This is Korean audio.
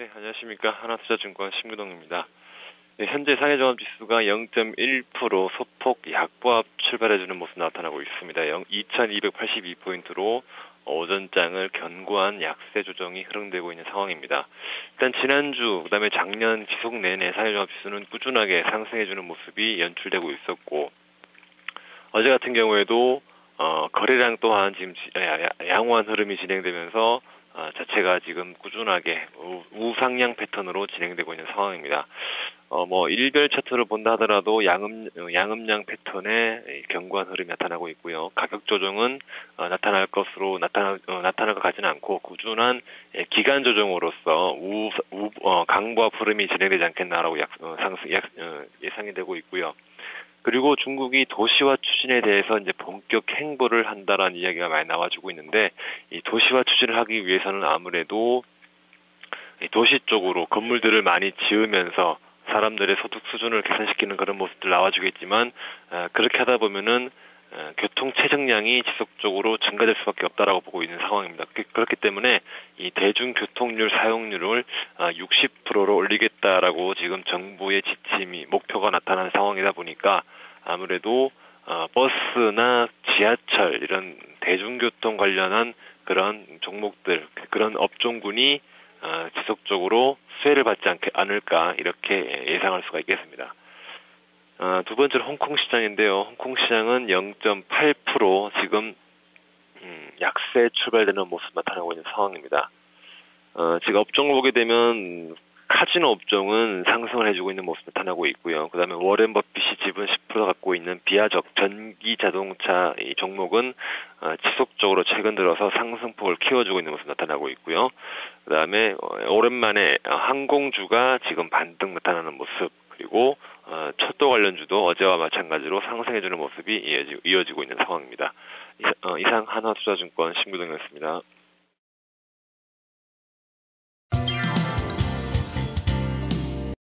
네, 안녕하십니까. 하나투자증권 신구동입니다. 네, 현재 상해종합지수가 0.1% 소폭 약보합 출발해주는 모습 나타나고 있습니다. 2282포인트로 오전장을 견고한 약세 조정이 흐름되고 있는 상황입니다. 일단 지난주 그다음에 작년 지속 내내 상해종합지수는 꾸준하게 상승해주는 모습이 연출되고 있었고 어제 같은 경우에도 어, 거래량 또한 지금 양호한 흐름이 진행되면서 어, 자체가 지금 꾸준하게 우, 상향 패턴으로 진행되고 있는 상황입니다. 어, 뭐 일별 차트를 본다 하더라도 양음 양음량 패턴의 견고한 흐름이 나타나고 있고요. 가격 조정은 어, 나타날 것으로 나타나 어, 나타날 것 같지는 않고 꾸준한 예, 기간 조정으로서 우, 우 어, 강보합 흐름이 진행되지 않겠나라고 약, 어, 상승 약, 어, 예상이 되고 있고요. 그리고 중국이 도시화 추진에 대해서 이제 본격 행보를 한다라는 이야기가 많이 나와주고 있는데 이 도시화 추진을 하기 위해서는 아무래도 도시 쪽으로 건물들을 많이 지으면서 사람들의 소득 수준을 개선시키는 그런 모습들 나와주겠지만 어, 그렇게 하다 보면은 어, 교통 체증량이 지속적으로 증가될 수밖에 없다라고 보고 있는 상황입니다. 그, 그렇기 때문에 이 대중교통률 사용률을 60%로 어, 올리겠다라고 지금 정부의 지침이 목표가 나타난 상황이다 보니까 아무래도 어, 버스나 지하철 이런 대중교통 관련한 그런 종목들 그런 업종군이 지속적으로 수혜를 받지 않게 않을까 이렇게 예상할 수가 있겠습니다. 어, 두 번째로 홍콩 시장인데요. 홍콩 시장은 0.8% 지금 음, 약세 출발되는 모습 나타나고 있는 상황입니다. 어, 지금 업종을 보게 되면 카지노 업종은 상승을 해주고 있는 모습 나타나고 있고요. 그 다음에 워렌 버핏이 지분 10% 갖고 있는 비아적 전기 자동차 이 종목은 어, 지속적으로 최근 들어서 상승폭을 키워주고 있는 모습 나타나고 있고요. 그 다음에 어, 오랜만에 항공주가 지금 반등 나타나는 모습 그리고 어, 촛도 관련주도 어제와 마찬가지로 상승해주는 모습이 이어지고 있는 상황입니다. 이상, 어, 하나투자증권 신구동이었습니다.